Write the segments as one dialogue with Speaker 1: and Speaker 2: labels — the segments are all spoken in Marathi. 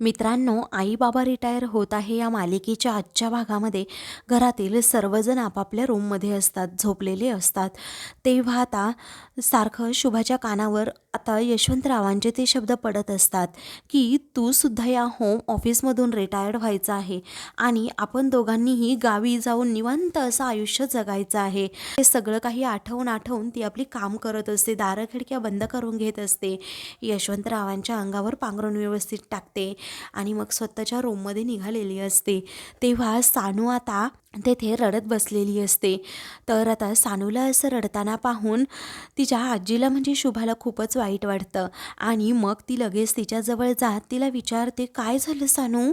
Speaker 1: मित्रांनो आई बाबा रिटायर होत आहे या मालिकेच्या आजच्या भागामध्ये. घरातील सर्वजण आपापल्या रूममध्ये असतात झोपलेले असतात. तेव्हा आता सारखं शुभाच्या कानावर आता यशवंतरावांचे ते शब्द पडत असतात की तू सुद्धा या होम ऑफिसमधून रिटायर्ड व्हायचं आहे आणि आपण दोघांनीही गावी जाऊन निवांत असं आयुष्य जगायचं आहे. हे सगळं काही आठवून आठवून ती आपली काम करत असते दारं खिडक्या बंद करून घेत असते. यशवंतरावांच्या अंगावर पांघरून व्यवस्थित टाकते. आणि मग स्वतःच्या रूममध्ये निघालेली असते. तेव्हा सानू आता तेथे रडत बसलेली असते. तर आता सानूला असं रडताना पाहून तिच्या आजीला म्हणजे शुभाला खूपच वाईट वाटतं. आणि मग ती लगेच तिच्याजवळ जात तिला विचारते काय झालं सानू?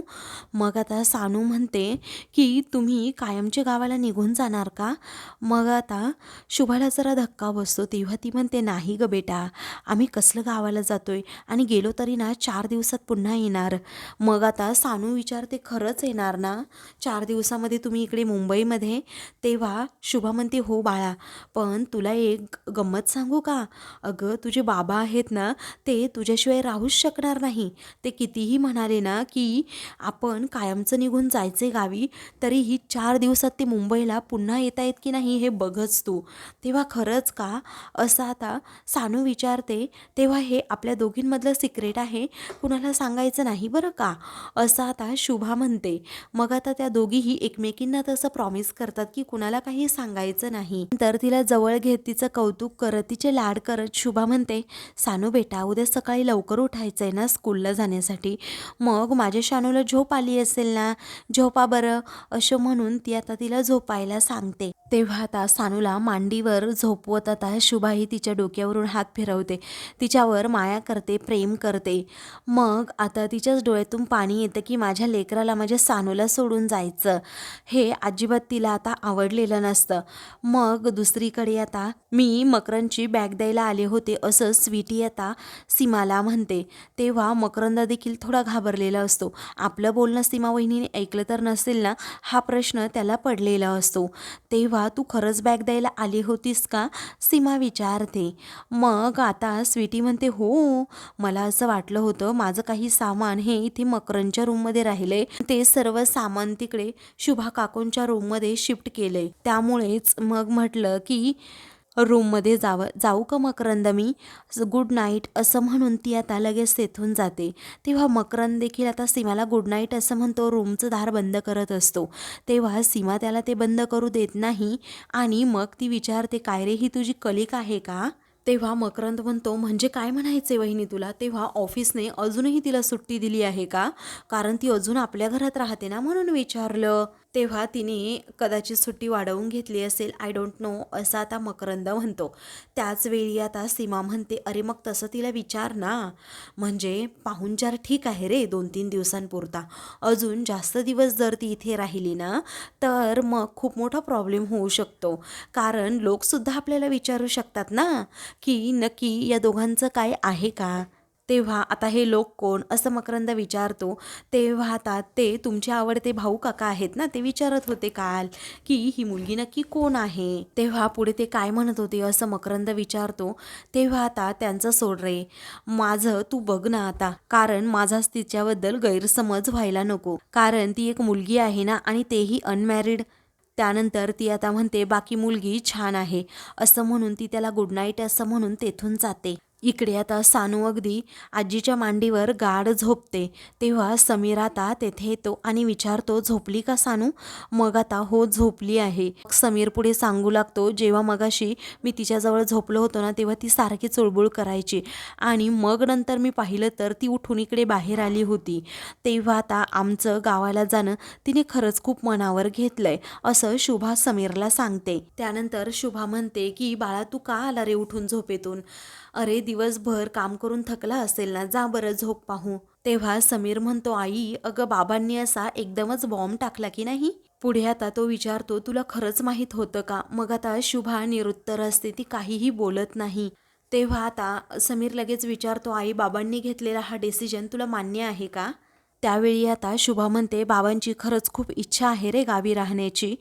Speaker 1: मग आता सानू म्हणते की तुम्ही कायमच्या गावाला निघून जाणार का? मग आता शुभाला जरा धक्का बसतो. तेव्हा ती म्हणते नाही ग बेटा आम्ही कसलं गावाला जातोय आणि गेलो तरी ना चार दिवसात पुन्हा येणार. मग आता सानू विचारते खरंच येणार ना? चार दिवसामध्ये तुम्ही इकडे मुंबईमध्ये तेव्हा शुभा म्हणते हो बाळा पण तुला एक गंमत सांगू का? अगं तुझे बाबा आहेत ना ते तुझ्याशिवाय राहूच शकणार नाही. ते कितीही म्हणाले ना की आपण कायमचं निघून जायचे गावी तरीही चार दिवसात ते मुंबईला पुन्हा येत आहेत की नाही हे बघच तू. तेव्हा खरंच का? असं आता सानू विचारते तेव्हा हे आपल्या दोघींमधलं सिक्रेट आहे? कुणाला सांगायचं नाही बरं का? असं आता शुभा म्हणते. मग आता त्या दोघीही एकमेकींना तसं असं प्रॉमिस करतात की कुणाला काही सांगायचं नाही. तर तिला जवळ घेत तिचं कौतुक करत तिचे लाड करत शुभा म्हणते सानू बेटा उद्या सकाळी लवकर उठायचं आहे ना स्कूलला जाण्यासाठी. मग माझ्या शानूला झोप आली असेल ना? झोपा बरं असं म्हणून ती आता तिला झोपायला सांगते. तेव्हा आता सानूला मांडीवर झोपवत आता शुभाही तिच्या डोक्यावरून हात फिरवते. तिच्यावर माया करते प्रेम करते. मग आता तिच्याच डोळ्यातून पाणी येतं की माझ्या लेकराला माझ्या सानूला सोडून जायचं. हे अजिबात तिला आता आवडलेलं नसतं. मग दुसरीकडे आता मी मकरंदची बॅग द्यायला आले होते असं स्वीटी आता सीमाला म्हणते. तेव्हा मकरंद देखील थोडा घाबरलेला असतो. आपलं बोलणं सीमा वहिनीने ऐकलं तर नसेल ना? हा प्रश्न त्याला पडलेला असतो. तेव्हा तू खरंच बॅग द्यायला आली होतीस का? सीमा विचारते. मग आता स्वीटी म्हणते हो मला असं वाटलं होतं माझं काही सामान हे इथे मकरंदच्या रूममध्ये राहिले ते सर्व सामान तिकडे शुभा काकूंच्या रूममध्ये शिफ्ट केले त्यामुळेच मग म्हटलं की रूममध्ये जावं जाऊ का मकरंद मी गुड नाईट असं म्हणून ती आता लगेच तेथून जाते. तेव्हा मकरंद देखील आता सीमाला गुड नाईट असं म्हणतो रूमचं दार बंद करत असतो. तेव्हा सीमा त्याला ते बंद करू देत नाही आणि मग ती विचारते काय रे ही तुझी कलिक आहे का? तेव्हा मकरंद म्हणतो म्हणजे काय म्हणायचे वहिनी तुला? तेव्हा ऑफिसने अजूनही तिला सुट्टी दिली आहे का? कारण ती अजून आपल्या घरात राहते ना? म्हणून विचारलं. तेव्हा तिने कदाचित सुट्टी वाढवून घेतली असेल. आय डोंट नो असं आता मकरंद म्हणतो. त्याचवेळी आता सीमा म्हणते अरे मग तसं तिला विचार ना. म्हणजे पाहुणचार ठीक आहे रे दोन तीन दिवसांपुरता. अजून जास्त दिवस जर ती इथे राहिली ना तर मग खूप मोठा प्रॉब्लेम होऊ शकतो. कारण लोकसुद्धा आपल्याला विचारू शकतात ना की नक्की या दोघांचं काय आहे का? तेव्हा आता हे लोक कोण? असं मकरंद विचारतो. तेव्हा आता ते तुमचे आवडते भाऊ काका आहेत ना ते विचारत होते काल की ही मुलगी नक्की कोण आहे? तेव्हा पुढे ते काय म्हणत होते असं मकरंद विचारतो. तेव्हा आता त्यांचं सोड रे. माझं तू बघ ना आता कारण माझाच तिच्याबद्दल गैरसमज व्हायला नको. कारण ती एक मुलगी आहे ना आणि तेही अनमॅरिड त्यानंतर ती आता म्हणते बाकी मुलगी छान आहे. असं म्हणून ती त्याला गुड नाईट असं म्हणून तेथून जाते. इकडे आता सानू अगदी आजीच्या मांडीवर गाढ झोपते. तेव्हा समीर आता तेथे येतो आणि विचारतो झोपली का सानू? मग आता हो झोपली आहे. समीर पुढे सांगू लागतो जेव्हा मगाशी मी तिच्याजवळ झोपलो होतो ना तेव्हा ती सारखी चुळबुळ करायची. आणि मग नंतर मी पाहिलं तर ती उठून इकडे बाहेर आली होती. तेव्हा आता आमचं गावाला जाणं तिने खरंच खूप मनावर घेतलंय असं शुभा समीरला सांगते. त्यानंतर शुभा म्हणते की बाळा तू का आला रे उठून झोपेतून? अरे दिवसभर काम करून थकला असेल ना जा बरं झोप पाहू. तेव्हा समीर म्हणतो आई अगं बाबांनी असा एकदमच बॉम्ब टाकला की नाही? पुढे आता तो विचारतो तुला खरंच माहीत होतं का? मग आता शुभा निरुत्तर असते ती काहीही बोलत नाही. तेव्हा आता समीर लगेच विचारतो आई बाबांनी घेतलेला हा डिसिजन तुला मान्य आहे का? त्यावेळी आता शुभा म्हणते बाबांची खरंच खूप इच्छा आहे रे गावी राहण्याची.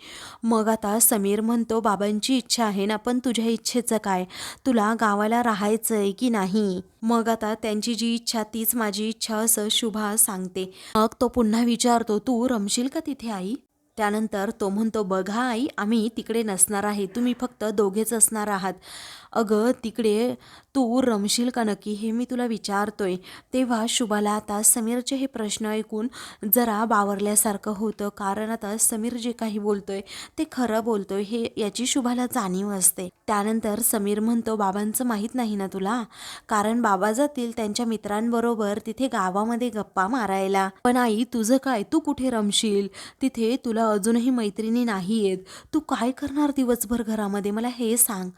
Speaker 1: मग आता समीर म्हणतो बाबांची इच्छा आहे ना पण तुझ्या इच्छेचं काय? तुला गावाला राहायचं आहे की नाही? मग आता त्यांची जी इच्छा तीच माझी इच्छा असं शुभा सांगते. मग तो पुन्हा विचारतो तू रमशील का तिथे आई? त्यानंतर तो म्हणतो बघा आई आम्ही तिकडे नसणार आहे. तुम्ही फक्त दोघेच असणार आहात. अगं तिकडे तू रमशील का नक्की हे मी तुला विचारतोय. तेव्हा शुभाला आता समीरचे हे प्रश्न ऐकून जरा बावरल्यासारखं होतं. कारण आता समीर जे काही बोलतोय ते खरं बोलतोय हे याची शुभाला जाणीव असते. त्यानंतर समीर म्हणतो बाबांचं माहीत नाही ना तुला? कारण बाबा जातील त्यांच्या मित्रांबरोबर तिथे गावामध्ये गप्पा मारायला. पण आई तुझं काय? तू कुठे रमशील? तिथे तुला अजूनही मैत्रिणी नाही आहेत तू काय करणार दिवसभर घरामध्ये? मला हे सांग.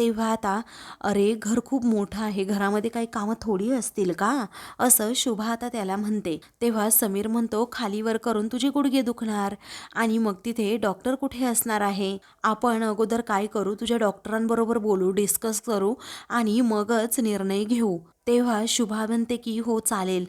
Speaker 1: तेव्हा आता अरे घर खूप मोठं आहे घरामध्ये काही कामं थोडी असतील का? असं शुभा आता त्याला म्हणते. तेव्हा समीर म्हणतो खालीवर करून तुझे गुडघे दुखणार आणि मग तिथे डॉक्टर कुठे असणार आहे? आपण अगोदर काय करू? तुझ्या डॉक्टरांबरोबर बोलू डिस्कस करू आणि मगच निर्णय घेऊ. तेव्हा शुभा म्हणते की हो चालेल.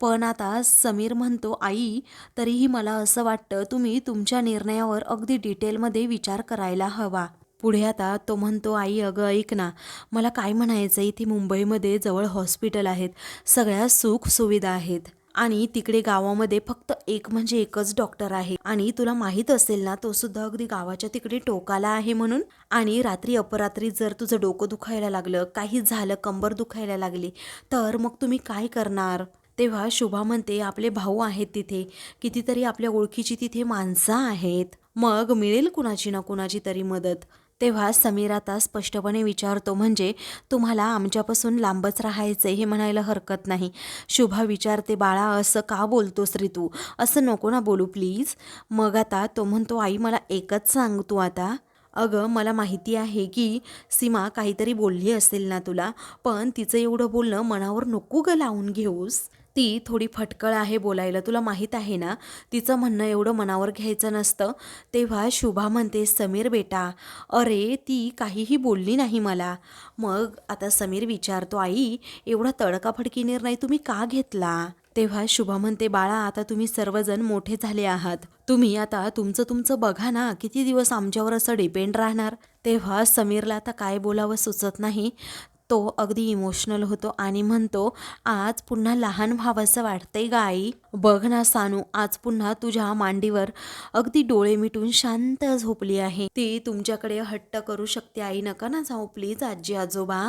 Speaker 1: पण आता समीर म्हणतो आई तरीही मला असं वाटतं तुम्ही तुमच्या निर्णयावर अगदी डिटेलमध्ये विचार करायला हवा. पुढे आता तो म्हणतो आई अगं ऐक ना. मला काय म्हणायचं इथे मुंबईमध्ये जवळ हॉस्पिटल आहेत. सगळ्या सुख सुविधा आहेत. आणि तिकडे गावामध्ये फक्त एक म्हणजे एकच डॉक्टर आहे. आणि तुला माहीत असेल ना तो सुद्धा अगदी गावाच्या तिकडे टोकाला आहे म्हणून. आणि रात्री अपरात्री जर तुझं डोकं दुखायला लागलं काही झालं कंबर दुखायला लागली तर मग तुम्ही काय करणार? तेव्हा शुभा म्हणते आपले भाऊ आहेत तिथे. कितीतरी आपल्या ओळखीची तिथे माणसं आहेत. मग मिळेल कुणाची ना कुणाची तरी मदत? तेव्हा समीर आता स्पष्टपणे विचारतो म्हणजे तुम्हाला आमच्यापासून लांबच राहायचं हे म्हणायला हरकत नाही. शुभा विचारते बाळा असं का बोलतोस रे तू? असं नको ना बोलू प्लीज. मग आता तो म्हणतो आई मला एकच सांग तू आता. अगं मला माहिती आहे की सीमा काहीतरी बोलली असेल ना तुला पण तिचं एवढं बोलणं मनावर नको ग लावून घेऊस. ती थोडी फटकळ आहे बोलायला तुला माहीत आहे ना? तिचं म्हणणं एवढं मनावर घ्यायचं नसतं. तेव्हा शुभा म्हणते समीर बेटा अरे ती काहीही बोलली नाही मला. मग आता समीर विचारतो आई एवढा तडकाफडकी निर्णय तुम्ही का घेतला? तेव्हा शुभा म्हणते बाळा आता तुम्ही सर्वजण मोठे झाले आहात. तुम्ही आता तुमचं तुमचं बघा ना किती दिवस आमच्यावर असं डिपेंड राहणार? तेव्हा समीरला आता काय बोलावं सुचत नाही. तो अगदी इमोशनल होतो आणि म्हणतो आज पुन्हा लहान व्हावंसं वाटतंय ग आई. बघ ना सानू आज पुन्हा तुझ्या मांडीवर अगदी डोळे मिटून शांत झोपली आहे. ती तुमच्याकडे हट्ट करू शकते आई नका ना जाऊ. प्लीज आजी आजोबा.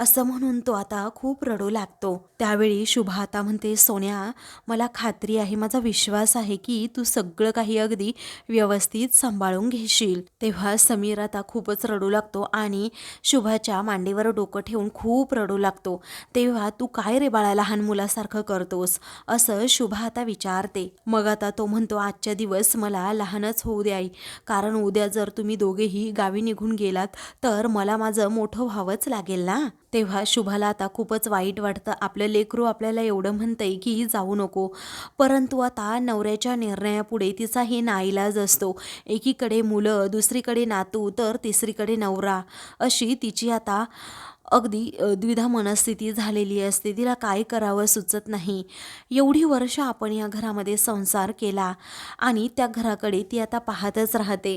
Speaker 1: असं म्हणून तो आता खूप रडू लागतो. त्यावेळी शुभा आता म्हणते सोन्या मला खात्री आहे माझा विश्वास आहे की तू सगळं काही अगदी व्यवस्थित सांभाळून घेशील. तेव्हा समीर आता खूपच रडू लागतो आणि शुभाच्या मांडीवर डोकं ठेवून खूप रडू लागतो. तेव्हा तू काय रे बाळा लहान मुलासारखं करतोस? असं शुभा आता विचारते. मग आता तो म्हणतो आजच्या दिवस मला लहानच होऊ द्याई. कारण उद्या जर तुम्ही दोघेही गावी निघून गेलात तर मला माझं मोठं व्हावंच लागेल ना? तेव्हा शुभाला आता खूपच वाईट वाटतं. आपलं लेकरू आपल्याला एवढं म्हणतंय की जाऊ नको. परंतु आता नवऱ्याच्या निर्णयापुढे तिचा हे नाईलाज असतो. एकीकडे मुलं दुसरीकडे नातू तर तिसरीकडे नवरा. अशी तिची आता अगदी द्विधा मनस्थिती झालेली असते. तिला काय करावं सुचत नाही. एवढी वर्ष आपण या घरामध्ये संसार केला आणि त्या घराकडे ती आता पाहतच राहते.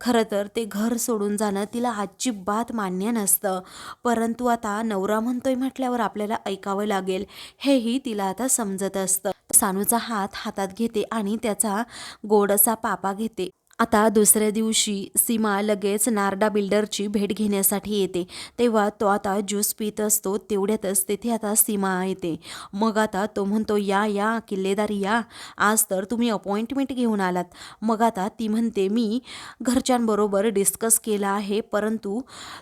Speaker 1: खरं तर ते घर सोडून जाणं तिला अजिबात मान्य नसतं. परंतु आता नवरा म्हणतोय म्हटल्यावर आपल्याला ऐकावं लागेल. हेही तिला आता समजत असतं. सानूचा हात हातात घेते आणि त्याचा गोडसा पापा घेते. आता दुसऱ्या दिवशी सीमा लगेच नारडा बिल्डरची भेट घेण्यासाठी येते. तेव्हा तो आता ज्यूस पित असतो तेवढ्यातच तेथे आता सीमा येते. मग आता तो म्हणतो या या किल्लेदार या. आज तर तुम्ही अपॉइंटमेंट घेऊन आलात. मग आता ती म्हणते मी घरच्यांबरोबर डिस्कस केलं आहे परंतु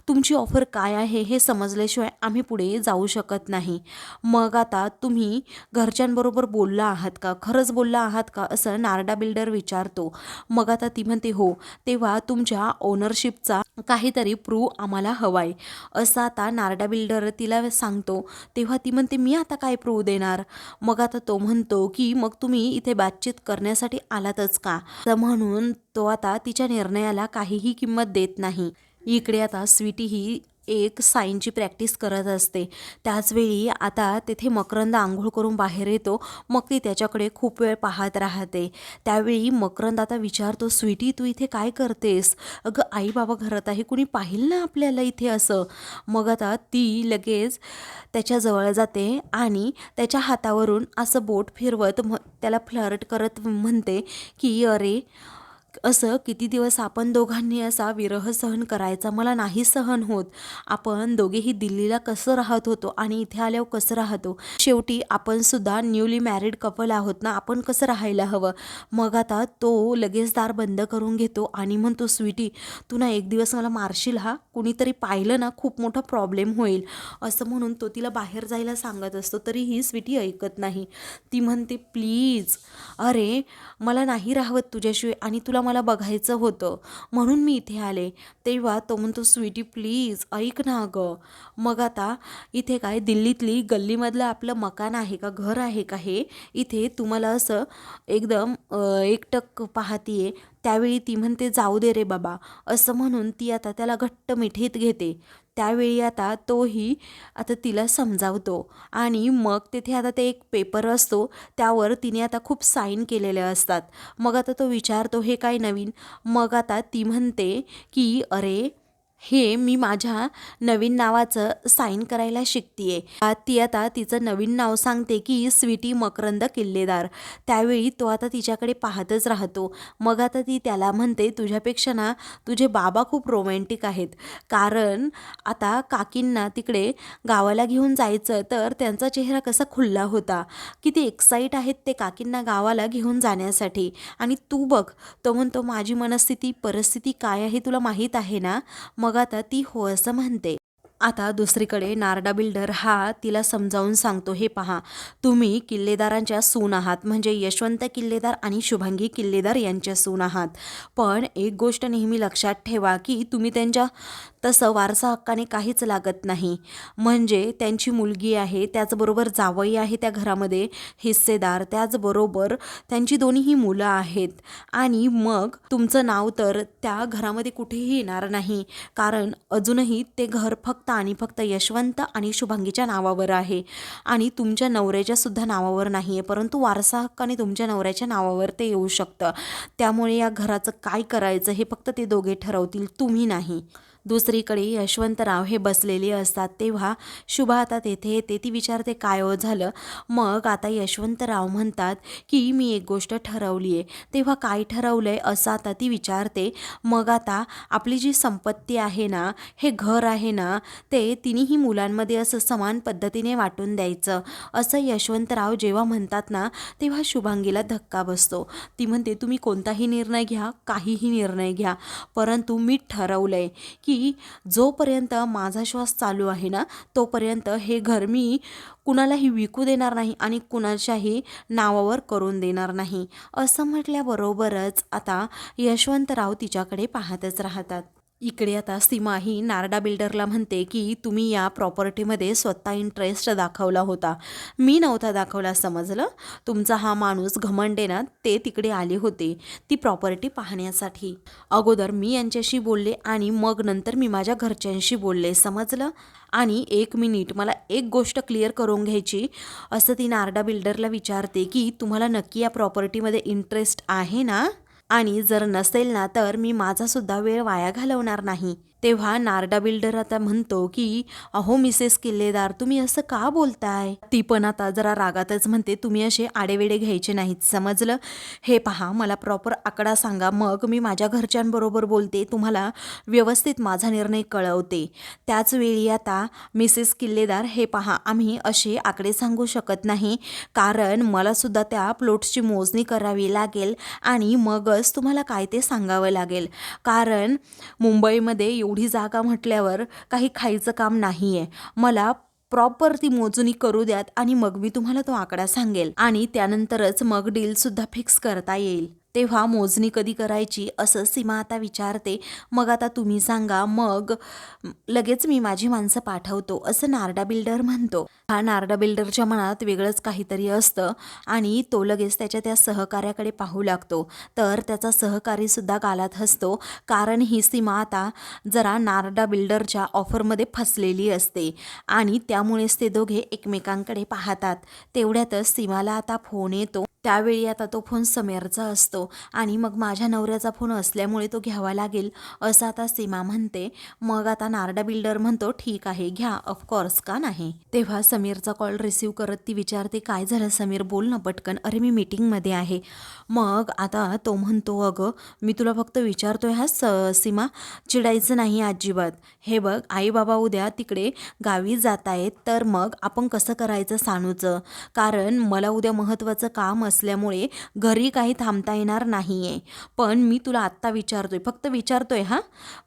Speaker 1: तुमची ऑफर काय आहे हे समजल्याशिवाय आम्ही पुढे जाऊ शकत नाही. मग आता तुम्ही घरच्यांबरोबर बोलला आहात का? खरंच बोलला आहात का? असं नारडा बिल्डर विचारतो. मग आता ती म्हणते हो तेव्हा तुमच्या ओनरशिपचा काहीतरी प्रूव्ह आम्हाला हवाय. असं आता नारडा बिल्डर तिला सांगतो. तेव्हा ती म्हणते मी आता काय प्रूव्ह देणार? मग आता तो म्हणतो की मग तुम्ही इथे बातचीत करण्यासाठी आलातच का? तर म्हणून तो आता तिच्या निर्णयाला काहीही किंमत देत नाही. इकडे आता स्वीटी ही एक साईनची प्रॅक्टिस करत असते. त्याचवेळी आता तेथे मकरंद आंघोळ करून बाहेर येतो. मग ती त्याच्याकडे खूप वेळ पाहत राहते. त्यावेळी मकरंद आता विचारतो स्वीटी तू इथे काय करतेस? अगं आई बाबा घरात आहे कुणी पाहिलं ना आपल्याला इथे असं? मग आता ती लगेच त्याच्याजवळ जाते आणि त्याच्या हातावरून असं बोट फिरवत म त्याला फ्लर्ट करत म्हणते की अरे असं किती दिवस आपण दोघांनी असा विरह सहन करायचा? मला नाही सहन होत. आपण दोघेही दिल्लीला कसं राहत होतो आणि इथे आल्यावर कसं राहतो? शेवटी आपण सुद्धा न्यूली मॅरिड कपल आहोत ना? आपण कसं राहायला हवं? मग आता तो लगेच दार बंद करून घेतो आणि म्हणतो स्वीटी तू ना एक दिवस मला मारशील हा? कुणीतरी पाहिलं ना खूप मोठा प्रॉब्लेम होईल. असं म्हणून तो तिला बाहेर जायला सांगत असतो. तरीही स्वीटी ऐकत नाही. ती म्हणते प्लीज अरे मला नाही राहत तुझ्याशिवाय आणि तुला तुला मला बघायचं होतं. म्हणून मी इथे आले. तेव्हा तो म्हणतो स्वीटी प्लीज ऐक ना गं. मग आता इथे काय दिल्लीतली गल्लीमधलं आपलं मकान आहे का घर आहे का हे इथे तुम्हाला असं एकदम एकटक पाहतीये. त्यावेळी ती म्हणते जाऊ दे रे बाबा. असं म्हणून ती आता त्याला घट्ट मिठीत घेते. त्यावेळी आता तोही आता तिला समजावतो. आणि मग तिथे आता ते एक पेपर असतो त्यावर तिने आता खूप साईन केलेले असतात. मग आता तो विचारतो हे काय नवीन? मग आता ती म्हणते की अरे हे मी माझ्या नवीन नावाचं साईन करायला शिकतीये. ती आता तिचं नवीन नाव सांगते की स्वीटी मकरंद किल्लेदार. त्यावेळी तो आता तिच्याकडे पाहतच राहतो. मग आता ती त्याला म्हणते तुझ्यापेक्षा ना तुझे बाबा खूप रोमॅन्टिक आहेत. कारण आता काकींना तिकडे गावाला घेऊन जायचं तर त्यांचा चेहरा कसा खुल्ला होता. किती एक्साईट आहेत ते काकींना गावाला घेऊन जाण्यासाठी. आणि तू बघ तो म्हणतो माझी मनस्थिती परिस्थिती काय आहे तुला माहीत आहे ना? मग आता ती हो असं म्हणते. आता दुसरीकडे नारडा बिल्डर हा तिला समजावून सांगतो हे पहा तुम्ही किल्लेदारांच्या सून आहात. म्हणजे यशवंत किल्लेदार आणि शुभांगी किल्लेदार यांच्या सून आहात. पण एक गोष्ट नेहमी लक्षात ठेवा की तुम्ही त्यांच्या तसं वारसा हक्काने काहीच लागत नाही. म्हणजे त्यांची मुलगी आहे त्याचबरोबर जावई आहे त्या घरामध्ये हिस्सेदार त्याचबरोबर त्यांची दोन्हीही मुलं आहेत. आणि मग तुमचं नाव तर त्या घरामध्ये कुठेही येणार नाही. कारण अजूनही ते घर फक्त आणि फक्त यशवंत आणि शुभांगीच्या नावावर आहे. आणि तुमच्या नवऱ्याच्या सुद्धा नावावर नाही आहे परंतु वारसा हक्काने तुमच्या नवऱ्याच्या नावावर ते येऊ शकतं. त्यामुळे या घराचं काय करायचं हे फक्त ते दोघे ठरवतील तुम्ही नाही. दुसरीकडे यशवंतराव हे बसलेले असतात तेव्हा शुभा आता तेथे येते. ती विचारते काय हो झालं? मग आता यशवंतराव म्हणतात की मी एक गोष्ट ठरवली आहे. तेव्हा काय ठरवलं आहे असं आता ती विचारते. मग आता आपली जी संपत्ती आहे ना हे घर आहे ना ते तिन्ही मुलांमध्ये असं समान पद्धतीने वाटून द्यायचं. असं यशवंतराव जेव्हा म्हणतात ना तेव्हा शुभांगीला धक्का बसतो. ती म्हणते तुम्ही कोणताही निर्णय घ्या काहीही निर्णय घ्या परंतु मी ठरवलं आहे की की जोपर्यंत माझा श्वास चालू आहे ना तोपर्यंत हे घर मी कुणालाही विकू देणार नाही आणि कुणाच्याही नावावर करून देणार नाही. असं म्हटल्याबरोबरच आता यशवंतराव तिच्याकडे पाहतच राहतात. इकडे आता सीमाही नारडा बिल्डरला म्हणते की तुम्ही या प्रॉपर्टीमध्ये स्वतः इंटरेस्ट दाखवला होता. मी नव्हता दाखवला समजलं? तुमचा हा माणूस घमंडे ना ते तिकडे आले होते ती प्रॉपर्टी पाहण्यासाठी. अगोदर मी यांच्याशी बोलले आणि मग नंतर मी माझ्या घरच्यांशी बोलले समजलं? आणि एक मिनिट मला एक गोष्ट क्लिअर करून घ्यायची. असं ती नारडा बिल्डरला विचारते की तुम्हाला नक्की या प्रॉपर्टीमध्ये इंटरेस्ट आहे ना? आणि जर नसेल ना तर मी माझासुद्धा वेळ वाया घालवणार नाही. तेव्हा नारडा बिल्डर आता म्हणतो की अहो मिसेस किल्लेदार तुम्ही असं का बोलताय? ती पण आता जरा रागातच म्हणते तुम्ही असे आडेवेडे घ्यायचे नाहीत समजलं? हे पहा मला प्रॉपर आकडा सांगा मग मी माझ्या घरच्यांबरोबर बोलते तुम्हाला व्यवस्थित माझा निर्णय कळवते. त्याचवेळी आता मिसेस किल्लेदार हे पहा आम्ही असे आकडे सांगू शकत नाही कारण मला सुद्धा त्या प्लॉट्सची मोजणी करावी लागेल आणि मगच तुम्हाला काय ते सांगावं लागेल. कारण मुंबईमध्ये एवढी जागा म्हटल्यावर काही खायचं काम नाही आहे मला प्रॉपर ती मोजणी करू द्यात आणि मग मी तुम्हाला तो आकडा सांगेल. आणि त्यानंतरच मग डीलसुद्धा फिक्स करता येईल. तेव्हा मोजणी कधी करायची असं सीमा आता विचारते. मग आता तुम्ही सांगा मग लगेच मी माझी माणसं पाठवतो असं नारडा बिल्डर म्हणतो. हा नारडा बिल्डरच्या मनात वेगळंच काहीतरी असतं आणि तो लगेच त्याच्या त्या सहकार्याकडे पाहू लागतो. तर त्याचा सहकारीसुद्धा गालात हसतो कारण ही सीमा आता जरा नारडा बिल्डरच्या ऑफरमध्ये फसलेली असते आणि त्यामुळेच ते दोघे एकमेकांकडे पाहतात. तेवढ्यातच सीमाला आता फोन येतो. त्यावेळी आता तो फोन समीरचा असतो आणि मग माझ्या नवऱ्याचा फोन असल्यामुळे तो घ्यावा लागेल असं आता सीमा म्हणते. मग आता नारडा बिल्डर म्हणतो ठीक आहे घ्या ऑफकोर्स का नाही? तेव्हा समीरचा कॉल रिसीव करत ती विचारते काय झालं समीर बोल ना पटकन. अरे मी मीटिंगमध्ये आहे. मग आता तो म्हणतो अगं मी तुला फक्त विचारतोय हा स सीमा चिडायचं नाही अजिबात. हे बघ आई बाबा उद्या तिकडे गावी जात आहेत तर मग आपण कसं करायचं सानूचं? कारण मला उद्या महत्त्वाचं काम असल्यामुळे घरी काही थांबता येणार नाही आहे पण मी तुला आत्ता विचारतोय फक्त विचारतोय हां?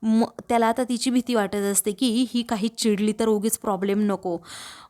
Speaker 1: म त्याला आता तिची भीती वाटत असते की ही काही चिडली तर उगीच प्रॉब्लेम नको.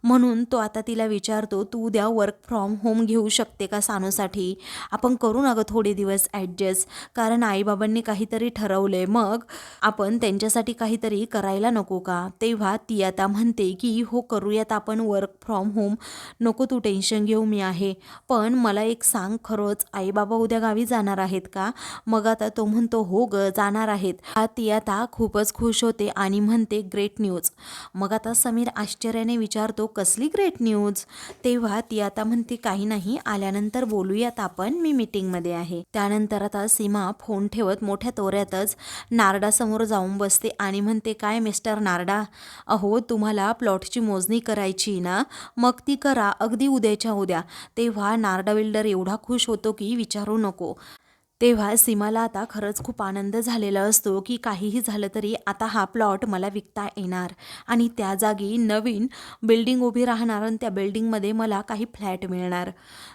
Speaker 1: म्हणून तो आता तिला विचारतो तू उद्या वर्क फ्रॉम होम घेऊ शकते का सानूसाठी? आपण करू ना गं थोडे दिवस ॲडजस्ट कारण आईबाबांनी काहीतरी ठरवलं आहे मग आपण त्यांच्यासाठी काहीतरी करायला नको का? तेव्हा ती आता म्हणते की हो करूयात आपण वर्क फ्रॉम होम नको तू टेन्शन घेऊ मी आहे. पण मला एक सांग खरंच आईबाबा उद्या गावी जाणार आहेत का? मग आता तो म्हणतो हो ग जाणार आहेत. हा ती आता खूपच खुश होते आणि म्हणते ग्रेट न्यूज मग आता समीर आश्चर्याने विचारतो कसली ग्रेट न्यूज तेव्हा ती आता म्हणते काही नाही आल्यानंतर बोलूयात आपण मी मीटिंगमध्ये आहे. त्यानंतर आता सीमा फोन ठेवत मोठ्या तोऱ्यातच नारडासमोर जाऊन बसते आणि म्हणते काय मिस्टर नारडा? अहो तुम्हाला प्लॉटची मोजणी करायची ना? मग ती करा अगदी उद्याच्या उद्या. तेव्हा नारडा बिल्डर एवढा खुश होतो की विचारू नको. तेव्हा सीमाला आता खरंच खूप आनंद झालेला असतो की काहीही झालं तरी आता हा प्लॉट मला विकता येणार. आणि त्या जागी नवीन बिल्डिंग उभी राहणार आणि त्या बिल्डिंगमध्ये मला काही फ्लॅट मिळणार.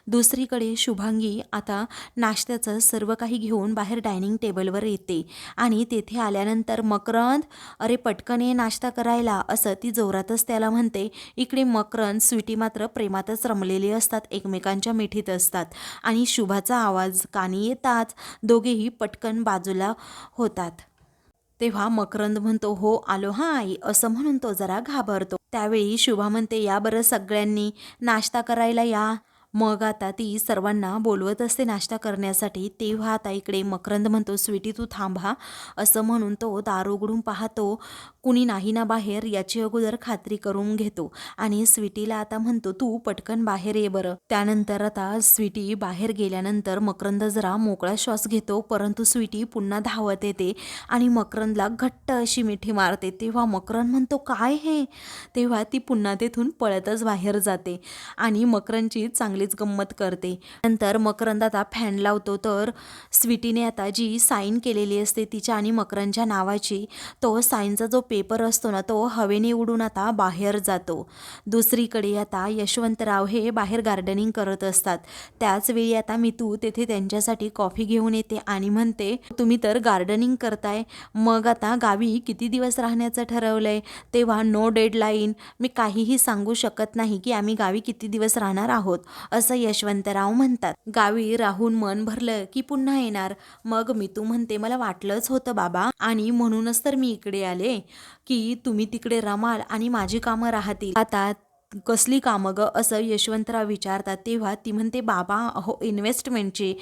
Speaker 1: दुसरीकडे शुभांगी आता नाश्त्याचं सर्व काही घेऊन बाहेर डायनिंग टेबलवर येते. आणि तेथे आल्यानंतर मकरंद अरे पटकन ये नाश्ता करायला असं ती जोरातच त्याला म्हणते. इकडे मकरंद स्वीटी मात्र प्रेमातच रमलेली असतात एकमेकांच्या मिठीत असतात. आणि शुभाचा आवाज कानी येताच दोघेही पटकन बाजूला होतात. तेव्हा मकरंद म्हणतो हो आलो हां आई असं म्हणून तो जरा घाबरतो. त्यावेळी शुभा म्हणते या बरं सगळ्यांनी नाश्ता करायला या. मग आता ती सर्वांना बोलवत असते नाश्ता करण्यासाठी. तेव्हा आता इकडे मकरंद म्हणतो स्वीटी तू थांबा असं म्हणून तो दार उघडून पाहतो. कुणी नाही ना बाहेर याची अगोदर खात्री करून घेतो. आणि स्वीटीला आता म्हणतो तू पटकन बाहेर ये बरं. त्यानंतर आता स्वीटी बाहेर गेल्यानंतर मकरंद जरा मोकळा श्वास घेतो परंतु स्वीटी पुन्हा धावत येते आणि मकरंदला घट्ट अशी मिठी मारते. तेव्हा मकरंद म्हणतो काय हे? तेव्हा ती पुन्हा तेथून पळतच बाहेर जाते आणि मकरंदची चांगलीच गंमत करते. नंतर मकरंद आता फॅन लावतो तर स्वीटीने आता जी साईन केलेली असते तिच्या आणि मकरंदच्या नावाची तो साईनचा जो पे पेपर असतो ना तो हवेने उडून आता बाहेर जातो. दुसरीकडे आता यशवंतराव हे बाहेर गार्डनिंग करत असतात. त्याचवेळी आता मी तू तेथे त्यांच्यासाठी कॉफी घेऊन येते आणि म्हणते तुम्ही तर गार्डनिंग करताय. मग आता गावी किती दिवस राहण्याचं ठरवलंय? तेव्हा नो डेडलाईन मी काहीही सांगू शकत नाही की आम्ही गावी किती दिवस राहणार आहोत असं यशवंतराव म्हणतात. गावी राहून मन भरलं की पुन्हा येणार. मग मी तू म्हणते मला वाटलंच होतं बाबा आणि म्हणूनच तर मी इकडे आले. की तुम्ही तिकडे रमाल आणि माझी कामं राहतील. आता कसली कामं ग? असं यशवंतराव विचारतात. तेव्हा ती म्हणते बाबा अहो इन्व्हेस्टमेंटची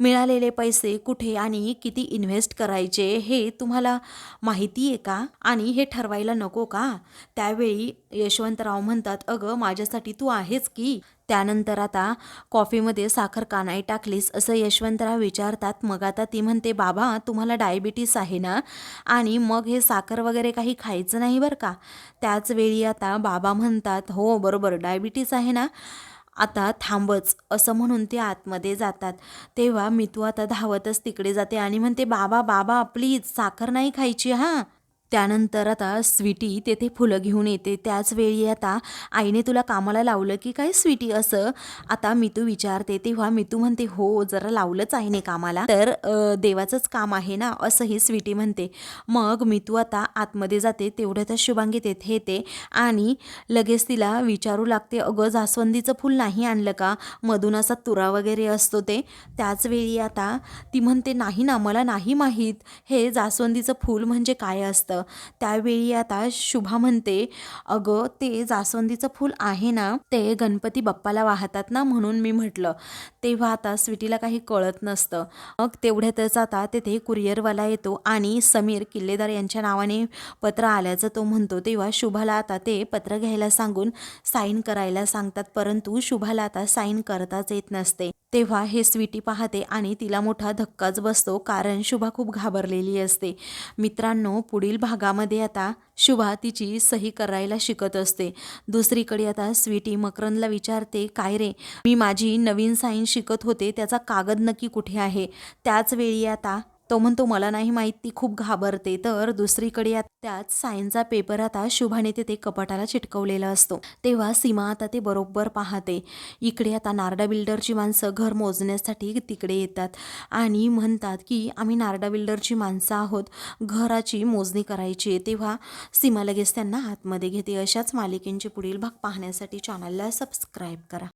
Speaker 1: मिळालेले पैसे कुठे आणि किती इन्व्हेस्ट करायचे हे तुम्हाला माहिती आहे का? आणि हे ठरवायला नको का? त्यावेळी यशवंतराव म्हणतात अगं माझ्यासाठी तू आहेस की. त्यानंतर आता कॉफीमध्ये साखर का नाही टाकलीस असं यशवंतराव विचारतात. मग आता ती म्हणते बाबा तुम्हाला डायबिटीस आहे ना? आणि मग हे साखर वगैरे काही खायचं नाही बरं का? त्याच वेळी आता बाबा म्हणतात हो बरोबर डायबिटीस आहे ना? आता थांबच असं म्हणून ते आतमध्ये जातात. तेव्हा मी तू आता धावतच तिकडे जाते आणि म्हणते बाबा बाबा प्लीज साखर नाही खायची हां. त्यानंतर आता स्वीटी तेथे फुलं घेऊन येते. त्याच वेळी आता आईने तुला कामाला लावलं की काय स्वीटी असं? आता मितू विचारते तेव्हा मितू म्हणते हो जरा लावलंच आहे ने कामाला. तर देवाचंच काम आहे ना असंही स्वीटी म्हणते. मग मितू आता आतमध्ये जाते तेवढ्यातच शुभांगी तेथे येते आणि लगेच तिला विचारू लागते अगं जास्वंदीचं फूल नाही आणलं का? मधून असा तुरा वगैरे असतो ते. त्याच वेळी आता ती म्हणते नाही ना मला नाही माहीत. हे जास्वंदीचं फूल म्हणजे काय असतं? त्यावेळी आता शुभा म्हणते अगं ते जास्वंदीचं फूल आहे ना ते गणपती बाप्पाला वाहतात ना म्हणून मी म्हटलं. तेव्हा आता स्वीटीला काही कळत नसतं. मग तेवढ्यातच आता तेथे कुरिअरवाला येतो आणि समीर किल्लेदार यांच्या नावाने पत्र आल्याचं तो म्हणतो. तेव्हा शुभाला आता ते पत्र घ्यायला सांगून साईन करायला सांगतात परंतु शुभाला आता साईन करताच येत नसते. तेव्हा हे स्वीटी पाहते आणि तिला मोठा धक्काच बसतो कारण शुभा खूप घाबरलेली असते. मित्रांनो पुढील भागामध्ये आता शुभा तिची सही करायला शिकत असते. दुसरीकडे आता स्वीटी मकरंदला विचारते काय रे मी माझी नवीन साईन शिकत होते त्याचा कागद नक्की कुठे आहे? त्याच वेळी आता तो म्हणतो मला नाही माहीत ती खूप घाबरते. तर दुसरीकडे त्यात त्याच सायन्सचा पेपर आता शुभाने तिथे कपाटाला चिटकवलेला असतो. तेव्हा सीमा आता ते बरोबर पाहते. इकडे आता नारडा बिल्डरची माणसं घर मोजण्यासाठी तिकडे येतात आणि म्हणतात की आम्ही नारडा बिल्डरची माणसं आहोत घराची मोजणी करायची आहे. तेव्हा सीमा लगेच त्यांना आतमध्ये घेते. अशाच मालिकेंचे पुढील भाग पाहण्यासाठी चॅनलला सबस्क्राईब करा.